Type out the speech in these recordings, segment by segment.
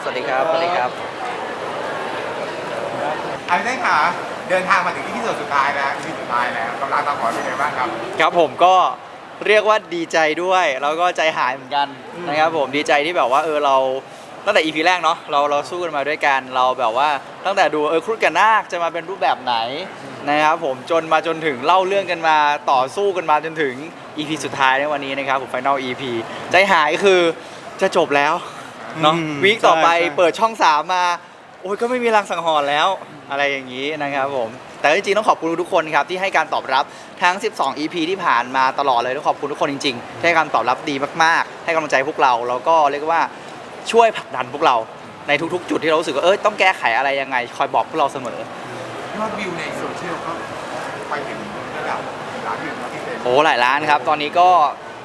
สวัสดีครับสวัสดีครับ สวัสดีครับอันนี้ค่ะเดินทางมาถึงที่สุดสุดท้ายแล้วที่สุดท้ายแล้วกำลังตามขอเป็นไงบ้างครับ ครับผมก็เรียกว่าดีใจด้วยแล้วก็ใจหายเหมือนกันนะครับผมดีใจที่แบบว่าเออเราตั้งแต่ EP แรกเนาะเราเราสู้กันมาด้วยกันเราแบบว่าตั้งแต่ดูเออครุฑกับนาคจะมาเป็นรูปแบบไหนนะครับผมจนมาจนถึงเล่าเรื่องกันมาต่อสู้กันมาจนถึง EP สุดท้ายในวันนี้นะครับผม Final EP ใจหายคือจะจบแล้ว เนาะอืมวีคต่อไปใช่ใช่ เปิดช่องสามมา โอ้ยก็ไม่มีรังสังหรณ์แล้วอะไรอย่างนี้นะครับผม แต่จริงๆต้องขอบคุณทุกคนครับที่ให้การตอบรับทั้ง 12 EP ที่ผ่านมาตลอดเลยต้องขอบคุณทุกคนจริงๆที่ให้การตอบรับดีมากๆ ให้กำลังใจพวกเราแล้วก็เรียกว่าช่วยผลักดันพวกเราในทุกๆ จุดที่เรารู้สึกว่าเออต้องแก้ไขอะไรยังไง คอยบอกพวกเราเสมอ ยอดวิวในโซเชียลเขาไปถึงระดับหลายวิวที่เป็นโอ้หลายล้านครับ ตอนนี้ก็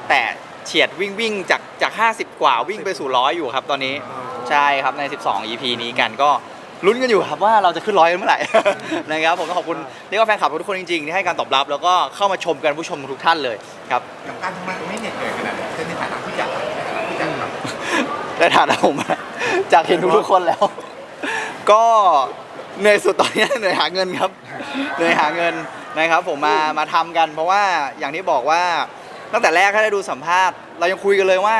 แต่ เฉียดวิ่งวิ่งจากจาก 50 กว่าวิ่งไปสู่ร้อยอยู่ครับตอนนี้ใช่ครับใน 12 EP นี้กันก็ลุ้นกันอยู่ครับว่าเราจะขึ้นร้อยกันเมื่อไหร่ นะครับผมต้องขอบคุณเรียกว่าแฟนคลับทุกคนจริงๆที่ให้การตอบรับ แล้วก็เข้ามาชมกันผู้ชมทุกท่านเลยครับกับการทำงานไม่เหน็ดเหนื่อยขนาดไหนในฐานะผู้ใหญ่ในฐานะผู้ใหญ่ครับในฐานะผมอะจากเห็นทุกๆคนแล้ว ก็เหนื่อยสุดตอนนี้เหนื่อยหาเงินครับเหนื่อยหาเงินนะครับ ผมมามาทำกัน เพราะว่าอย่างที่บอกว่า ตั้งแต่แรกถ้าได้ดูสัมภาษณ์เรายังคุยกันเลยว่า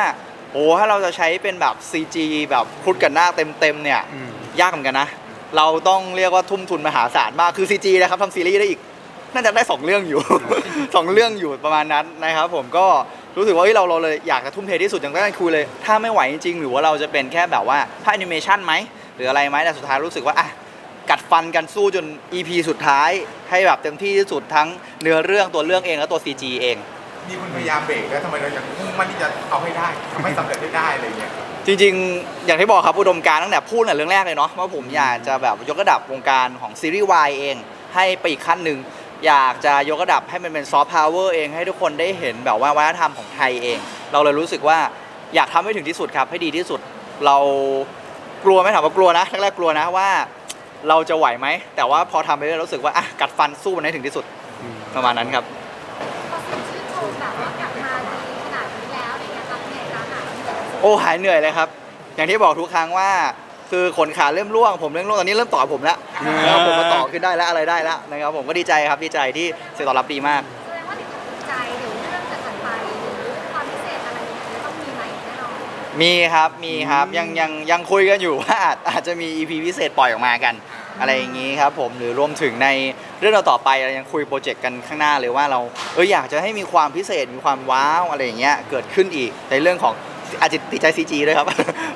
โอ้ถ้าเราจะใช้เป็นแบบ CG แบบพุดกันหน้าเต็มๆเนี่ยอืม ยากเหมือนกันนะ เราต้องเรียกว่าทุ่มทุนมหาศาลมากคือ CG นะครับทำซีรีส์ได้อีก น่าจะได้2เรื่องอยู่ สองเรื่องอยู่ประมาณนั้นนะครับผมก็รู้สึกว่าเฮ้ยเราเราเลยอยากจะทุ่มเทที่สุดอย่างแรกคุยเลย ถ้าไม่ไหวจริงๆหรือว่าเราจะเป็นแค่แบบว่าภาพแอนิเมชันไหมหรืออะไรไหมแต่สุดท้ายรู้สึกว่าอะ กัดฟันกันสู้จน EP สุดท้ายให้แบบเต็มที่ที่สุดทั้งเนื้อเรื่องตัวเรื่องเองและตัว CG เอง มีคนพยายามเบรกแล้วทำไมเรายังมุ่งมั่นที่จะเอาให้ได้ทำให้สำเร็จได้ได้อะไรเงี้ยจริงๆ อย่างที่บอกครับอุดมการณ์ตั้งแต่พูดในเรื่องแรกเลยเนาะว่าผมอยากจะแบบยกระดับวงการของซีรีส์วายเอง ให้ไปอีกขั้นหนึ่งอยากจะยกระดับให้มันเป็นซอฟต์พาวเวอร์เองให้ทุกคนได้เห็นแบบว่าวัฒนธรรมของไทยเอง เราเลยรู้สึกว่าอยากทำให้ถึงที่สุดครับ ให้ดีที่สุดเรากลัวไหมถามว่ากลัวนะแรกๆกลัวนะว่าเราจะไหวไหมแต่ว่าพอทำไปเรื่อยๆรู้สึกว่าอะกัดฟันสู้มันให้ถึงที่สุดประมาณนั้นครับ โอ้หายเหนื่อยเลยครับ อย่างที่บอกทุกครั้งว่า คือขนขาเริ่มร่วงผมเริ่มร่วงตอนนี้เริ่มต่อผมแล้วนะครับผมมาต่อขึ้นได้แล้วอะไรได้แล้วนะครับผมก็ดีใจครับดีใจที่เสียงตอบรับดีมากแสดงว่าติดอกติดใจเดี๋ยวเรื่องจะถัดไปหรือความพิเศษอะไรอย่างเงี้ยต้องมีใหม่แน่นอนมีครับมีครับยังยังยังคุยกันอยู่ว่าอาจอาจจะมี EP พิเศษปล่อยออกมากัน อะไรอย่างนี้ครับผมหรือรวมถึงในเรื่องเราต่อไปเรายังคุยโปรเจกต์กันข้างหน้าเลยว่าเราเอออยากจะให้มีความพิเศษมีความว้าวอะไรอย่างเงี้ยเกิดขึ้นอีกในเรื่องของ อาจจะติดใจ CG ด้วยครับ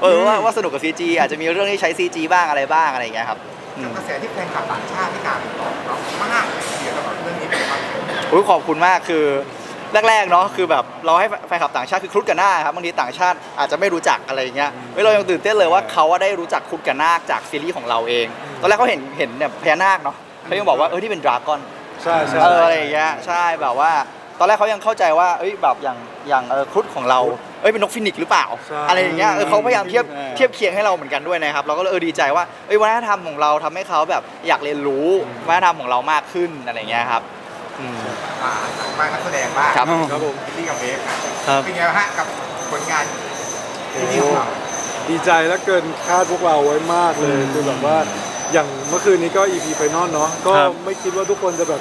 เออว่าว่าสนุกกับ CG อาจจะมีเรื่องที่ใช้ CG บ้างอะไรบ้างอะไรอย่างเงี้ยครับอืม กระแสที่แฟนคลับต่างชาติที่การตอบรับมากเลยทีเดียวสำหรับเรื่องนี้เป็นยังไงบ้างอุ๊ยขอบคุณมากคือแรกๆเนาะคือแบบเราให้แฟนคลับต่างชาติคือครุฑกับนาคครับบางทีต่างชาติอาจจะไม่รู้จักอะไรอย่างเงี้ยเฮ้ยเรายังตื่นเต้นเลยว่าเขาว่าได้รู้จักครุฑกับนาคจากซีรีส์ของเราเอง ตอนแรกเขาเห็นเห็นแบบพญานาคเนาะเขายังบอกว่าเออที่เป็นดราก้อนใช่ใช่ เอออะไรอย่างเงี้ยใช่แบบว่า ตอนแรกเขายังเข้าใจว่าเอ้ยแบบอย่างอย่างเออครุฑของเรา เอ้ยเป็นนกฟินิกซ์หรือเปล่า ใช่อะไรอย่างเงี้ยเออเขาพยายามเทียบใช่ เทียบเคียงให้เราเหมือนกันด้วยนะครับ เราก็เลยเออดีใจว่าเอ้ยวัฒนธรรมของเราทำให้เขาแบบอยากเรียนรู้วัฒนธรรมของเรามากขึ้นอะไรอย่างเงี้ยครับอืม อ่าบ้างนักแสดงบ้างครับ ครับผมบิลลี่กับเบฟครับครับ เป็นไงฮะกับผลงานที่นี่ของเรา ดีใจและเกินคาดพวกเราไว้มากเลย คือแบบว่าอย่างเมื่อคืนนี้ก็ EP ไฟนอลเนาะก็ครับไม่คิดว่าทุกคนจะแบบ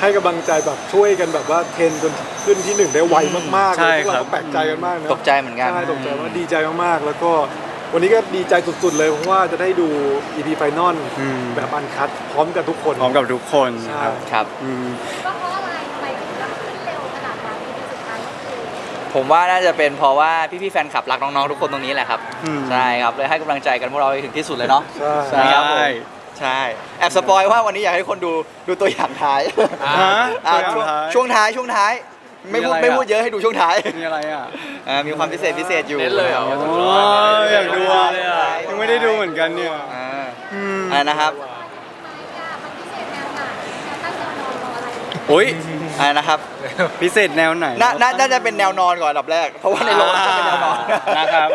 ให้กำลังใจแบบช่วยกันแบบว่าเทรนจนขึ้นที่หนึ่งได้ไวมากๆใช่เลยพวกครัเราบก็แปลกใจกันมากนะตกใจเหมือนกัน ใช่ตกใจว่าดีใจมากๆ แล้วก็วันนี้ก็ดีใจสุดๆเลยเพราะว่าจะได้ดู EP ไฟนอลอืม แบบอันคัดพร้อมกันทุกคน พร้อมกับทุกคนใช่ครับครับ อืม ก็เพราะอะไรทำไมถึงแบบขึ้นเร็วขนาดนั้นในสุดท้ายก็คือ ผมว่าน่าจะเป็นเพราะว่าพี่ๆแฟนคลับรักน้องๆทุกคนตรงนี้แหละครับ อืม ใช่ครับเลยให้กำลังใจกันพวกเราถึงที่สุดเลยเนาะ ใช่ ใช่ครับผม ใช่ แอบสปอยว่าวันนี้อยากให้คนดูดูตัวอย่างท้ายฮะอ่าตัวอย่างช่วงท้ายช่วงท้ายช่วงท้าย ไม่พูดมีอะไรอะ ไม่พูดเยอะให้ดูช่วงท้ายมีอะไรอะอ่ามีความพิเศษพิเศษอยู่เน้นเลยเหรอครับโอ้ยอยากดูอะยังไม่ได้ดูเหมือนกันเนี่ยอ่าอืมอะไรนะครับทำไมอะมันพิเศษแนวไหนแนวตั้งแนวนอนรออะไรเนี่ยโอ้ยอะไรนะครับพิเศษแนวไหนน่าน่าน่าจะเป็นแนวนอนก่อนอันดับแรก เพราะว่าในโรงจะเป็นแนวนอนนะครับ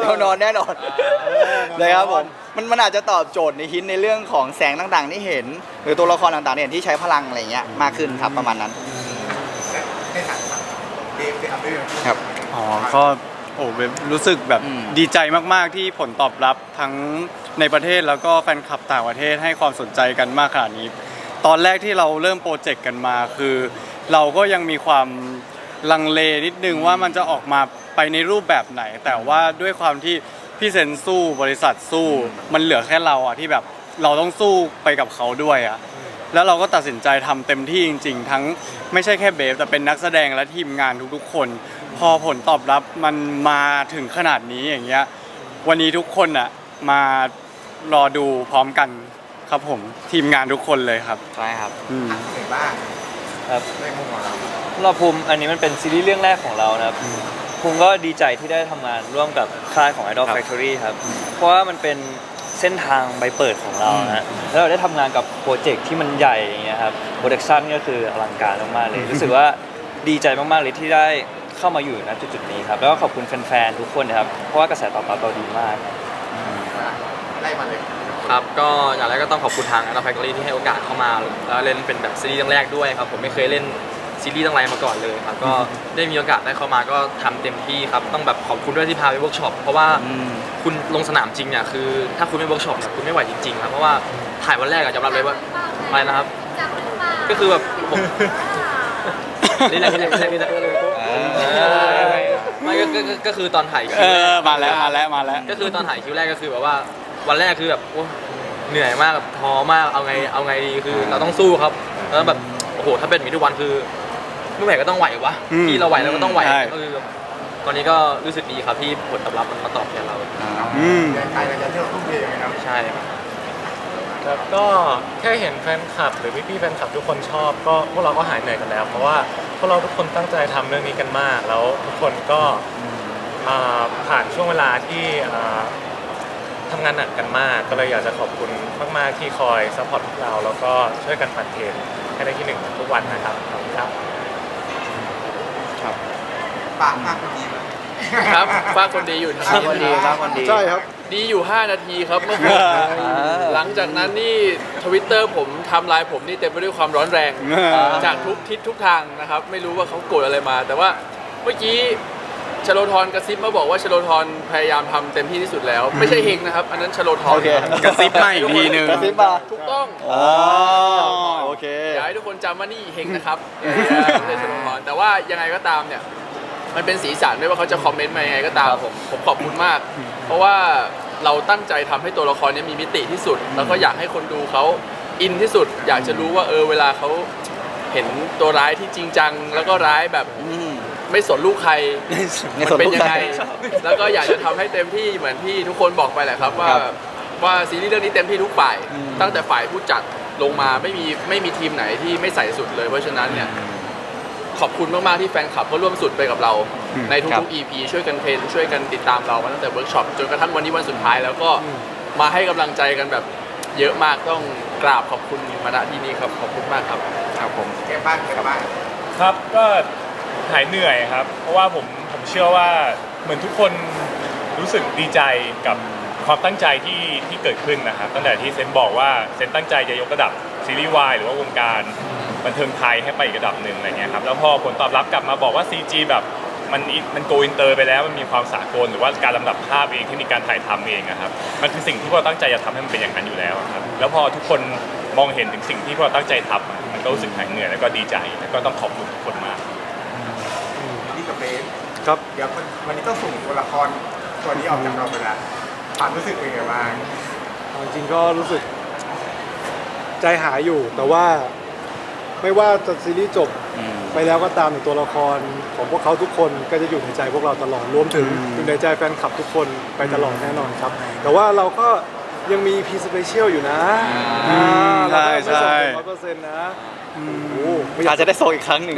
แนวนอนแน่นอนเลยครับผม มันมันอาจจะตอบโจทย์ในฮินในเรื่องของแสงต่างๆที่เห็น หรือตัวละครต่างๆที่เห็นที่ใช้พลังอะไรเงี้ยมากขึ้นครับประมาณนั้น ในฐานะเบฟเป็นอัพเดทครับ อ๋อ ก็โอ้เว็บรู้สึกแบบอืม ดีใจมาก ๆ ที่ผลตอบรับทั้งในประเทศแล้วก็แฟนคลับต่างประเทศให้ความสนใจกันมากขนาดนี้ ตอนแรกที่เราเริ่มโปรเจกต์กันมาคือ เราก็ยังมีความลังเลนิดนึงว่ามันจะออกมาไปในรูปแบบไหน แต่ว่าด้วยความที่ พี่เซนสู้บริษัทสู้มันเหลือแค่เราอะที่แบบเราต้องสู้ไปกับเขาด้วยอะแล้วเราก็ตัดสินใจทำเต็มที่จริง ๆ ทั้งไม่ใช่แค่เบฟแต่เป็นนักแสดงและทีมงานทุกๆ คน พอผลตอบรับมันมาถึงขนาดนี้อย่างเงี้ยวันนี้ทุกคนอะมารอดูพร้อมกันครับผมทีมงานทุกคนเลยครับใช่ครับอืมเห็นบ้างครับในมุมของเราสำหรับภูมิอันนี้มันเป็นซีรีส์เรื่องแรกของเรานะครับ ภูมิก็ดีใจที่ได้ทำงานร่วมกับค่ายของ Idol ครับ Factory ครับ เพราะว่ามันเป็นเส้นทางใบเปิดของเรานะแล้วเราได้ทำงานกับโปรเจกต์ที่มันใหญ่อย่างเงี้ยครับโปรดักชันก็คืออลังการมากๆเลย รู้สึกว่าดีใจมากๆเลยที่ได้เข้ามาอยู่ณจุดๆนี้ครับ แล้วก็ขอบคุณแฟนๆทุกคนนะครับ เพราะว่ากระแสตอบรับเราดีมาก ไล่มาเลยครับก็อย่างแรกก็ต้องขอบคุณทาง Adult Factory ที่ให้โอกาสเข้ามาแล้วเล่นเป็นแบบซีรีส์เรื่องแรกด้วยครับผมไม่เคยเล่น ซีรีส์ตั้งไรมาก่อนเลยครับก็ได้มีโอกาสได้เข้ามาก็ทำเต็มที่ครับต้องแบบขอบคุณด้วยที่พาไปเวิร์กช็อปเพราะว่าอืมคุณลงสนามจริงเนี่ยคือ ถ้าคุณไม่เวิร์กช็อปเนี่ยคุณไม่ไหวจริงๆครับเพราะว่าถ่ายวันแรกอะยอมรับเลยว่าอะไรนะครับจากหรือเปล่าก็คือแบบผมอ่านี่แหละนี่แหละนี่แหละนี่แหละไม่ก็ก็ก็ก็คือตอนถ่ายคิวเออมาแล้วมาแล้วมาแล้วก็คือตอนถ่ายคิวแรกก็คือแบบว่าวันแรกคือแบบโอ้เหนื่อยมากแบบท้อมากเอาไงเอาไงดีคือเราต้องสู้ครับแล้วแบบโอ้โหถ้าเป็นอย่างนี้ทุกวันคือ ไม่ไหวก็ต้องไหววะอืมที่เราไหวเราก็ต้องไหวใช่ ก็คือตอนนี้ก็รู้สึกดีครับที่ผลตอบรับมันมาตอบแทนเราอืมเดินไกลเราจะเที่ยวทุ่มเทยังไงครับใช่ครับครับก็แค่เห็นแฟนคลับ หรือพี่ๆแฟนคลับทุกคนชอบก็พวกเราก็หายเหนื่อยกันแล้ว เพราะว่าพวกเราทุกคนตั้งใจทำเรื่องนี้กันมาก แล้วทุกคนก็อ่าผ่านช่วงเวลาที่อ่าทำงานหนักกันมาก ก็เลยอยากจะขอบคุณมากๆที่คอยซัพพอร์ตพวกเรา แล้วก็ช่วยกันปั่นเทรนให้ได้ที่หนึ่งทุกวันนะครับขอบคุณครับ ปากมากคนดีเลยครับฟ้าคนดีอยู่สร้างคนดีสร้างคนดี ใช่ครับ ดีอยู่ 5 นาทีครับเมื่อคืนอ่าหลังจากนั้นนี่ทวิตเตอร์ผมทำลายผมนี่เต็มไปด้วยความร้อนแรง จากทุกทิศทุกทางนะครับ ไม่รู้ว่าเขาโกรธอะไรมา แต่ว่าเมื่อกี้ ชโลทรกระซิบมาบอกว่าชโลทรพยายามทำเต็มที่ที่สุดแล้ว ไม่ใช่เฮงนะครับ อันนั้นชโลทรโอเค กระซิบมาอีกทีหนึ่ง กระซิบมาถูกต้องอ๋อโอเค อยากให้ทุกคนจำว่านี่เฮงนะครับไม่ใช่ชโลทรแต่ว่ายังไงก็ตามเนี่ย มันเป็นสีสันไม่ว่าเขาจะคอมเมนต์มายังไงก็ตามผมผมขอบคุณมาก เพราะว่าเราตั้งใจทำให้ตัวละครเนี้มีมิติที่สุด แล้วก็อยากให้คนดูเขาอินที่สุด อยากจะรู้ว่าเออเวลาเขาเห็นตัวร้ายที่จริงจัง แล้วก็ร้ายแบบอืม ไม่สนลูกใครไม่มันสนเป็นลูกยัใครงไงแล้วก็อยากจะทำให้เต็มที่เหมือนที่ทุกคนบอกไปแหละครับว่าครับว่าซีรีส์เรื่องนี้เต็มที่ทุกฝ่าย อืม ตั้งแต่ฝ่ายผู้จัดลงมาไม่มีไม่มีทีมไหนที่ไม่ใส่สุดเลยเพราะฉะนั้นเนี่ย ขอบคุณมาก ๆ ที่แฟนคลับเขาร่วมสุดไปกับเรา อืมในครับทุกๆ EP ช่วยกันเทรนช่วยกันติดตามเรามาตั้งแต่เวิร์กช็อปจนกระทั่งวันนี้วันสุดท้ายแล้วก็มาให้กำลังใจกันแบบเยอะมากต้องกราบขอบคุณมาณที่นี้ครับ ขอบคุณมากครับ ครับผม แกบ้านแกบ้านครับก็ หายเหนื่อยครับ เพราะว่าผมผมเชื่อว่าเหมือนทุกคนรู้สึกดีใจกับความตั้งใจที่ที่เกิดขึ้นนะครับตั้งแต่ที่เซนบอกว่าเซนตั้งใจจะยกระดับซีรีส์วายหรือว่าวงการบันเทิงไทยให้ไปอีกระดับหนึ่งอะไรเงี้ยครับแล้วพอผลตอบรับกลับมาบอกว่า CG แบบมันมันโกอินเตอร์ไปแล้วมันมีความสากลหรือว่าการลำดับภาพเองที่มีการถ่ายทำเองนะครับมันคือสิ่งที่พวกเราตั้งใจจะทำให้มันเป็นอย่างนั้นอยู่แล้วครับแล้วพอทุกคนมองเห็นถึงสิ่งที่พวกเราตั้งใจทำมันก็รู้สึกหายเหนื่อยแล้วก็ดีใจแล้วก็ต้องขอบคุณทุกคนมาก สครับเดี๋ยววันนี้ต้องส่งตัวละครตัวนี้ออกจากเราไปแล้วความรู้สึกเป็นไงบ้างเอาจริงๆก็รู้สึก ใจหายอยู่แต่ว่าไม่ว่าจะซีรีส์จบอืมไปแล้วก็ตามในตัวละครของพวกเขาทุกคนก็จะอยู่ในใจพวกเราตลอดรวมถึงอืมอยู่ในใจแฟนคลับทุกคนไปตลอดแน่นอนครับ แต่ว่าเราก็ ยังมีพีสเปเชียลอยู่นะอืมเราใช่ก็ไม่ส่งใช่ ร้อยเปอร์เซ็นต์นะอืโอ้มโหไม่อยาอากจจะได้ส่งอีกครั้งหนึ่ง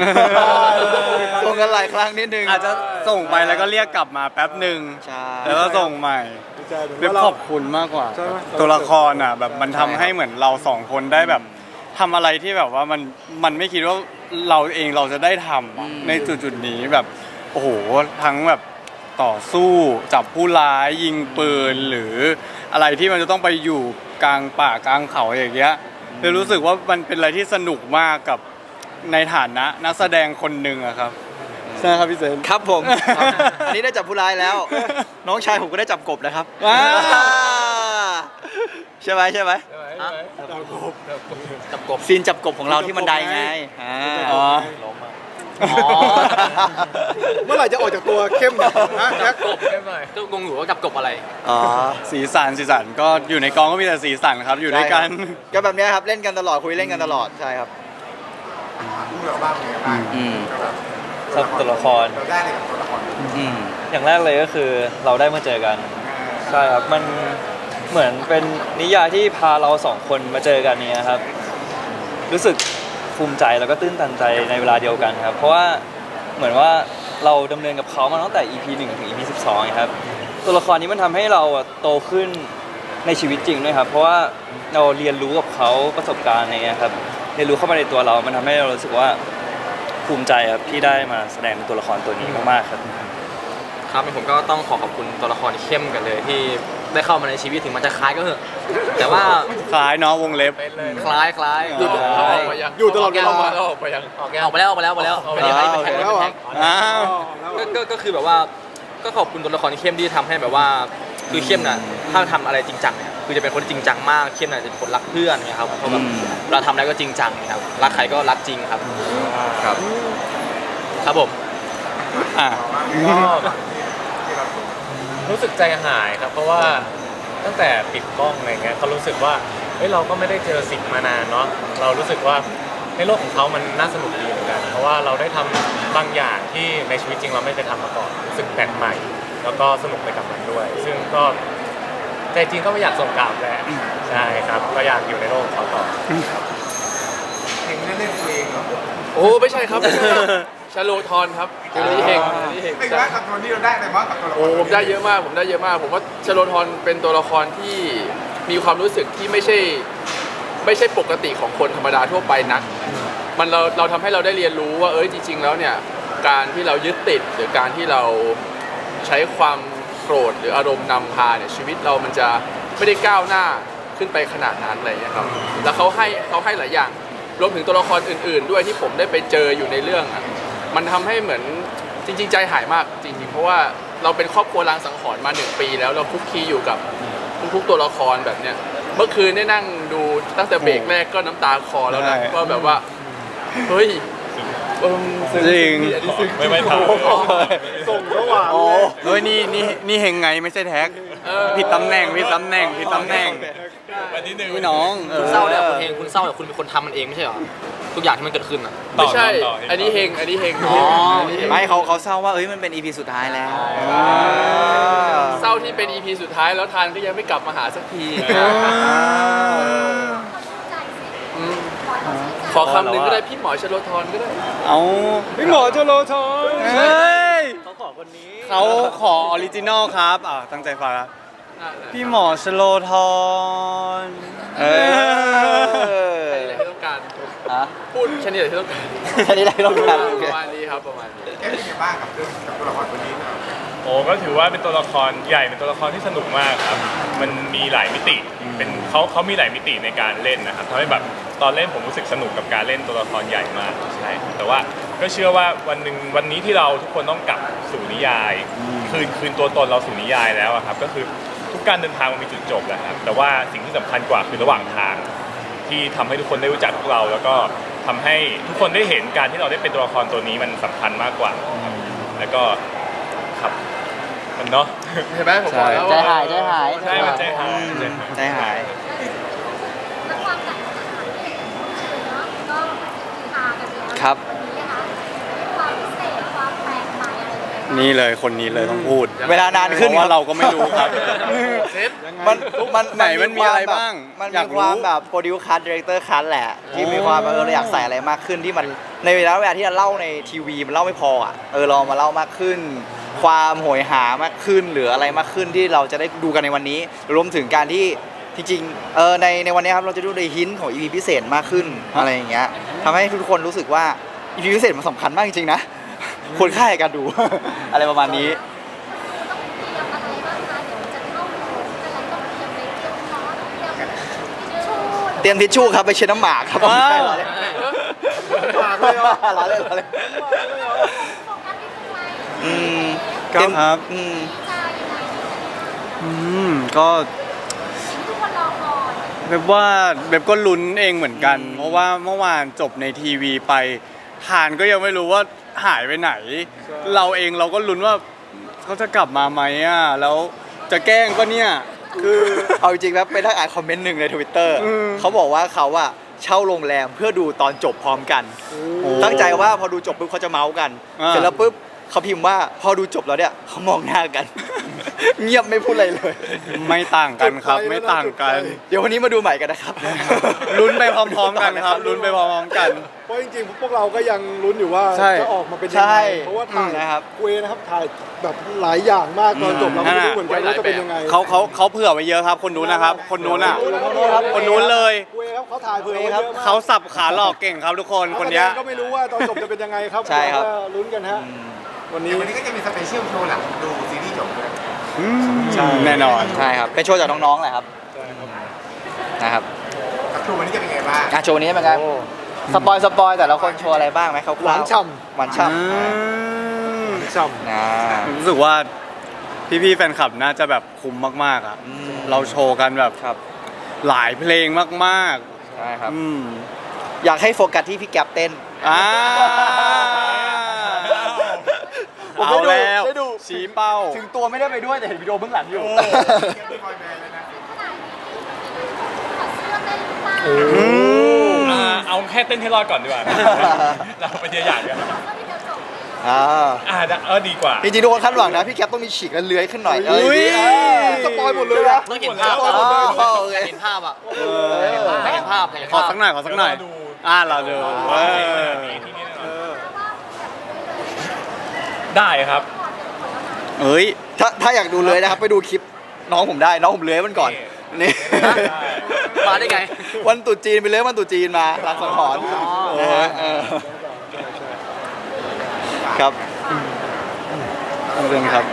ส่งกันหลายครั้งนิดนึงอาจจะส่งไปแล้วก็เรียกกลับมาแป๊บหนึ่งใช่ แล้วก็ส่งใหม่ดีใจเหมือนเรียว่าเรา ขอบคุณมากกว่า ใช่ไหม ตัวละครอะแบบมันทำให้เหมือนเราสองคนได้แบบทำอะไรที่แบบว่ามันมันไม่คิดว่าเราเองเราจะได้ทำอะในจุดจุดๆนี้แบบโอ้โหทั้งแบบ ต่อสู้จับผู้ร้ายยิงปืนหรืออะไรที่มันจะต้องไปอยู่กลางป่ากลางเขาอย่างเงี้ยเลยรู้สึกว่ามันเป็นอะไรที่สนุกมากกับในฐานะนักแสดงคนหนึ่งอะครับใช่ครับพี่เซน ครับผมครับอันนี้ได้จับผู้ร้ายแล้ว น้องชายผมก็ได้จับกบนะครับว้าว ใช่ไหมใช่ไหมจับกบซีนจับกบของเราที่มันไดไงอ่า อ๋อล้มอะอ๋อ เมื่อไหร่จะออกจากตัวเข้มเนี่ยฮะแจ็คกบก็งงอยู่ว่าจับกบอะไร อ๋อสีสันสีสันก็อยู่ในกองก็มีแต่สีสันครับ อยู่ด้วยกัน ก็แบบเนี้ยครับเล่นกันตลอดคุยเล่นกันตลอดใช่ครับพูดเราบ้างเป็นไงบ้างอืมก็แบบสำหรับตัวละคร เราได้อะไรกับตัวละครอืม อย่างแรกเลยก็คือเราได้มาเจอกัน ใช่ครับ มันเหมือนเป็นนิยายที่พาเราสองคนมาเจอกันเนี่ยครับ รู้สึก ภูมิใจแล้วก็ตื้นตันใจในเวลาเดียวกันครับ เพราะว่าเหมือนว่าเราดำเนินกับเขามาตั้งแต่ EP 1 ถึง EP 12 ครับ ตัวละครนี้มันทำให้เราโตขึ้นในชีวิตจริงด้วยครับ เพราะว่าเราเรียนรู้กับเขาประสบการณ์อะไรเงี้ยครับ เรียนรู้เข้ามาในตัวเรา มันทำให้เรารู้สึกว่าภูมิใจครับที่ได้มาแสดงเป็นตัวละครตัวนี้มากๆครับ ครับผมก็ต้องขอขอบคุณตัวละครเข้มกันเลยที่ ได้เข้ามาในชีวิตถึงมันจะคล้ายก็เถอะแต่ว่าคล้ายเนาะวงเล็บ คล้ายคล้ายอยู่คตลอดล้ายมายังอยู่ตลอดเวลาเราออกไปยังออกไปแล้วออกไปแล้วออกไปแล้วเอาไปเป็นแล้วยังไงเป็นแท็กแล้วเหรอเป็นแท็กอ้าวก็ก็ก็คือแบบว่าก็ขอบคุณตัวละครเข้มที่ทำให้แบบว่า คือเข้มน่ะถ้าทำอะไรจริงจังเนี่ยคือจะเป็นคนที่จริงจังมากเข้มน่ะจะเป็นคนรักเพื่อนเนะครับเขาแบบอืมเราทำอะไรก็จริงจังนะครับรักใครก็รักจริงครับ ครับ ครับผม อะ ก็ รู้สึกใจหายครับ เพราะว่าตั้งแต่ปิดกล้องอะไรเงี้ยเขารู้สึกว่าเฮ้ยเราก็ไม่ได้เจอสิ่งมานานเนาะเรารู้สึกว่าในโลกของเขามันน่าสนุกดีเหมือนกัน เพราะว่าเราได้ทำบางอย่างที่ในชีวิตจริงเราไม่เคยทำมาก่อนรู้สึกแปลกใหม่ แล้วก็สนุกไปกับมันด้วย ซึ่งก็ใจจริงก็ไม่อยากส่งกลับแหละใช่ครับก็อยากอยู่ในโลกของเขาต่อเองไม่ได้เล่นตัวเองเหรอโอ้ไม่ใช่ครับไม่ใชาโลทอนครับอันนี้เฮงอันนี้เฮงไม่ว่ากับตัวนี้เราได้อะไรบ้างกับตัวละครโอ้ผมได้เยอะมากผมได้เยอะมาก ผมว่าชาโลทอนเป็นตัวละครที่มีความรู้สึกที่ไม่ใช่ไม่ใช่ปกติของคนธรรมดาทั่วไปนัก มันเราเราทำให้เราได้เรียนรู้ว่าเอ้ยจริง ๆ แล้วเนี่ยการที่เรายึดติดหรือการที่เราใช้ความโกรธหรืออารมณ์นำพาเนี่ยชีวิตเรามันจะไม่ได้ก้าวหน้าขึ้นไปขนาดนั้นอะไรอย่างเลยครับแล้วเขาให้เขาให้หลายอย่างรวมถึงตัวละครอื่น ๆ ด้วยที่ผมได้ไปเจออยู่ในเรื่องอะ มันทำให้เหมือนจริง ๆ ใจหายมากจริง ๆ เพราะว่าเราเป็นครอบครัวรางสังหรณ์มาหนึ่งปี แล้วเราคุกคีอยู่กับทุกๆตัวละครแบบเนี้ยเมื่อคืนได้นั่งดูตั้งแต่เบรกแรกก็น้ำตาคลอแล้วนะใช่ ก็แบบว่าเฮ้ย เออซึ้จริง อันนี้ซึ้งไม่ไม่ถาม ส่งระหว่างโอ้เลยเฮ้ยนี่นี่นี่เฮงไงไม่ใช่แท็กเออผิดตำแหน่งผิดตำแหน่งผิดตำแหน่งวันที่หนึ่งพี่น้องเอคุอณเศร้าเนี่ยคุณเองคุณเศร้าเนี่ยคุณเป็นคนทำมันเองไม่ใช่เหรอทุกอย่างที่มันเกิดขึ้นอะไม่ใช่ ต่อต่ออันนี้เฮง อันนี้เฮงอ๋ออันนี้เฮงไม่เขาเขาเศร้าว่าเอ้ยมันเป็น EP สุดท้ายแล้วเศร้าที่เป็น EP สุดท้ายแล้วทานก็ยังไม่กลับมาหาสักทีใจสิ อืม ขอให้เขาชื่นใจ ข อคำหนึ่งก็ได้พี่หมอชโลทรก็ได้เอาพี่หมอชโลทอนเฮ้ยเขาขอคนนี้เขาขอออริจินอลครับอ่าตั้งใจฟังครับพี่หมอชโลทอนเออแค่นี้แหละที่ต้องการฮะพูดแค่นี้แหละที่ต้องการแค่นี้ได้ต้องการโอปเคระมาณนี้ครับประมาณนี้แค่เป็นไงบ้างกับเรื่องกับตัวละครตัวนี้โอ้ก็ถือว่าเป็นตัวละครใหญ่เป็นตัวละครที่สนุกมากครับ มันมีหลายมิติ เป็นเขาเขามีหลายมิติในการเล่นนะครับทำให้แบบตอนเล่นผมรู้สึกสนุกกับการเล่นตัวละครใหญ่มากใช่แต่ว่าก็เชื่อว่าวันหนึ่งวันนี้ที่เราทุกคนต้องกลับสู่นิยาย คืนคืนตัวตนเราสู่นิยายแล้วอะครับ ก็คือทุกการเดินทางมันมีจุดจบแหละครับแต่ว่าสิ่งที่สำคัญกว่าคือระหว่างทาง ที่ทำให้ทุกคนได้รู้จักพวกเรา แล้วก็ทำให้ทุกคนได้เห็นการที่เราได้เป็นตัวละครตัวนี้มันสำคัญมากกว่าครับแล้วก็ครับ มันเนาะเห็นไหมผมบอกแล้วใจว่าหายใจหายใช่มันใจหายใจหายแล้วความแตกต่างเนาะก็คือฮากันแล้วครับวันนี้นะคะความพิเศษความแปลกใหม่อะไรอย่างเงี้ยนี่เลยคนนี้เลยต้องพูด เวลานานเพขึ้นราะว่าเราก็ไม่รู้ครับเซ็ตมันมันไหนมันมีอะไรบ้างมันอยามีกรู้ความแบบโปรดิวคั t ดีเรคเตอร์คั t แหละ ที่มีความแบบเออเราอยากใส่อะไรมากขึ้นที่มันในเวลาเวลาที่เราเล่าในทีวีมันเล่าไม่พออะเออเรามาเล่ามากขึ้น ความโหยหามากขึ้นหรืออะไรมากขึ้นที่เราจะได้ดูกันในวันนี้รวมถึงการที่จริงๆเออในในวันนี้ครับเราจะดูในหินของ EP พิเศษมากขึ้นอะไรอย่างเงี้ยทำให้ทุกคนรู้สึกว่า EP พิเศษมันสำคัญมากจริงๆนะควรค่าในการดู อะไรประมาณนี้ต้องเตรียมอะไรบ้างคะเดี๋ยวจะเข้าโรงอะไรต้องเตรียมไปเตรียมร้อนเตรียมทิชชู่เตรียมทิชชู่ครับไปเช็ดน้ำหมากครับว้าวไม่ใช่ล้อเล่นปากเลยเหรอล้อเล่นล้อเล่นโฟกัสที่อืม ครับเต็มครับ อืมใจยังไงอืมก็สิ่งที่ทุกคนรอคอยแบบว่าแบบก็ลุ้นเองเหมือนกันอืมเพราะว่าเมื่อวานจบในทีวีไปทานก็ยังไม่รู้ว่าหายไปไหน เราเองเราก็ลุ้นว่าเขาจะกลับมาไหมอะแล้วจะแกล้งก็เนี่ยคือเอาจริงๆแล้วไปได้อ่านคอมเมนต์หนึ่งในทวิตเตอร์อืมเขาบอกว่าเขาอะเช่าโรงแรมเพื่อดูตอนจบพร้อมกัน ตั้งใจว่าพอดูจบปุ๊บเขาจะเมาส์กันอ่าเสร็จแล้วปุ๊บ เขาพิมพ์ว่าพอดูจบแล้วเนี่ยเขามองหน้ากัน เงียบไม่พูดอะไรเลย ไม่ต่างกันครับ ไม่ต่างกัน เดี๋ยววันนี้มาดูใหม่กันนะครับ ลุ้นไปพร้อมๆกันครับ ลุ้นไปพร้อมๆกัน เพราะจริงๆพวกเราก็ยังลุ้นอยู่ว่าใช่จะออกมาเป็นยังใช่ไงเพราะว่าถ่ายนะครับเวนะครับถ่ายแบบหลายอย่างมากตอนจบเราไม่รู้เหมือนกันว่าจะเป็นยังไงเขาเขาเขาเผื่อไว้เยอะครับ คนนู้นนะครับ คนนู้นอะคนนู้นเลยเวครับเขาถ่ายเผื่อไว้เยอะมากเขาสับขาหลอกเก่งครับทุกคนคนเนี้ยก็ไม่รู้ว่าตอนจบจะเป็นยังไงครับใช่ครับเาก็ลุ้นกันฮะ วันเดี๋นี้ยววันนี้ก็จะมีสเปเชียลโชว์หลังดูซีรีส์จบด้วยใช่ แน่นอนใช่ครับเป็นโชว์จากน้องๆแหละครับนะครับกับครูวันนี้จะเป็นไงบ้างอะโชว์นี้เป็นไงสปอยสปอยแต่ละคนโชว์อะไรบ้างไหมเขาหวานฉ่หวานฉ่ำำฉ่ำอ่าผมรู้สึกว่าพี่ๆแฟนคลับน่าจะแบบคุ้มมากๆอะอืมเราโชว์กันแบบครับหลายเพลงมากใช่ครับๆอืมอยากให้โฟกัสที่พี่แก๊ปเต้น อ่า ผมเอาได้ดูแล้วได้ดู ชี้เป้า ถึงตัวไม่ได้ไปด้วยแต่เห็นวิดีโอเบื้องหลังอยู่เก็บที่คอยแบนเลยนะถอดเสื้อเต้นหรือเปล่าอืมอ่าเอาแค่เต้นให้รอดก่อนดีกว่า เราไปเทียร์อย่างกันก็ที่เดียวจบอ่าอ่าเออดีกว่า จริงๆทุกคนคาดหวังนะ พี่แก๊ปต้องมีฉีกและเลื้อยขึ้นหน่อยอุ้ยเออสปอยหมดเลยนะ ต้องเห็นภาพสปอยหมดเลยอ๋อโอเค เห็นภาพอะเออเห็นภาพเห็นขอภาพสักหน่อยขอสักหน่อยเดี๋ยวรอดูอ่าเราดู เออ ที่นี่แน่นอน ว่าแบบ ได้ครับถอดเป็นหมดแล้วนะเอ้ยถ้าถ้าอยากดูเลยนะครับ ไปดูคลิปน้องผมได้ น้องผมเลื้อยมันก่อนนี่ มาได้ไง วันตรุษจีนไปเลื้อยวันตรุษจีนมาหลังสังหรณ์นะฮะเออครับขอบคุณครับ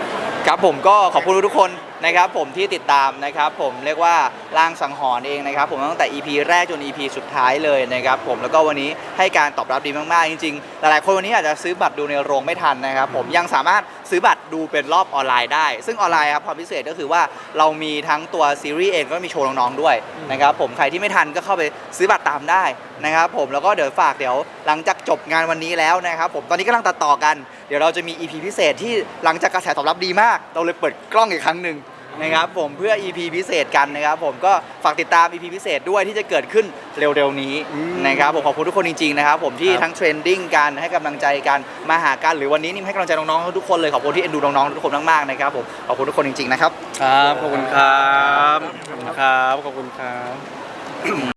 ครับผมก็ขอบคุณทุกคน นะครับผมที่ติดตามนะครับผมเรียกว่าร่างสังหรณ์เองนะครับผมตั้งแต่ EP แรกจน EP สุดท้ายเลยนะครับผมแล้วก็วันนี้ให้การตอบรับดีมาก ๆ จริงๆ หลายๆคนวันนี้อาจจะซื้อบัตรดูในโรงไม่ทันนะครับผมยังสามารถซื้อบัตรดูเป็นรอบออนไลน์ได้ ซึ่งออนไลน์ครับความพิเศษก็คือว่าเรามีทั้งตัวซีรีส์เองก็มีโชว์น้องๆด้วยนะครับผมใครที่ไม่ทันก็เข้าไปซื้อบัตรตามได้นะครับผมแล้วก็เดี๋ยวฝากเดี๋ยวหลังจากจบงานวันนี้แล้วนะครับผมตอนนี้กำลังตัดต่อกัน เดี๋ยวเราจะมี EP พิเศษที่หลังจากกระแสตอบรับดีมาก เราเลยเปิดกล้องอีกครั้งหนึ่ง นะครับผมเพื่อ EP พิเศษกันนะครับผมก็ฝากติดตาม EP พิเศษด้วยที่จะเกิดขึ้นเร็วๆนี้นะครับผมขอบคุณทุกคนจริงๆนะครับผมที่ครับทั้งเทรนดิ้งกันให้กำลังใจกันมาหากันหรือวันนี้นิ่มให้กำลังใจน้องๆทุกคนเลยขอบคุณที่เอ็นดูน้องๆทุกคนมากๆนะครับผมขอบคุณทุกคนจริงๆนะครับ ครับ ขอบคุณครับ ขอบคุณครับ ขอบคุณครับ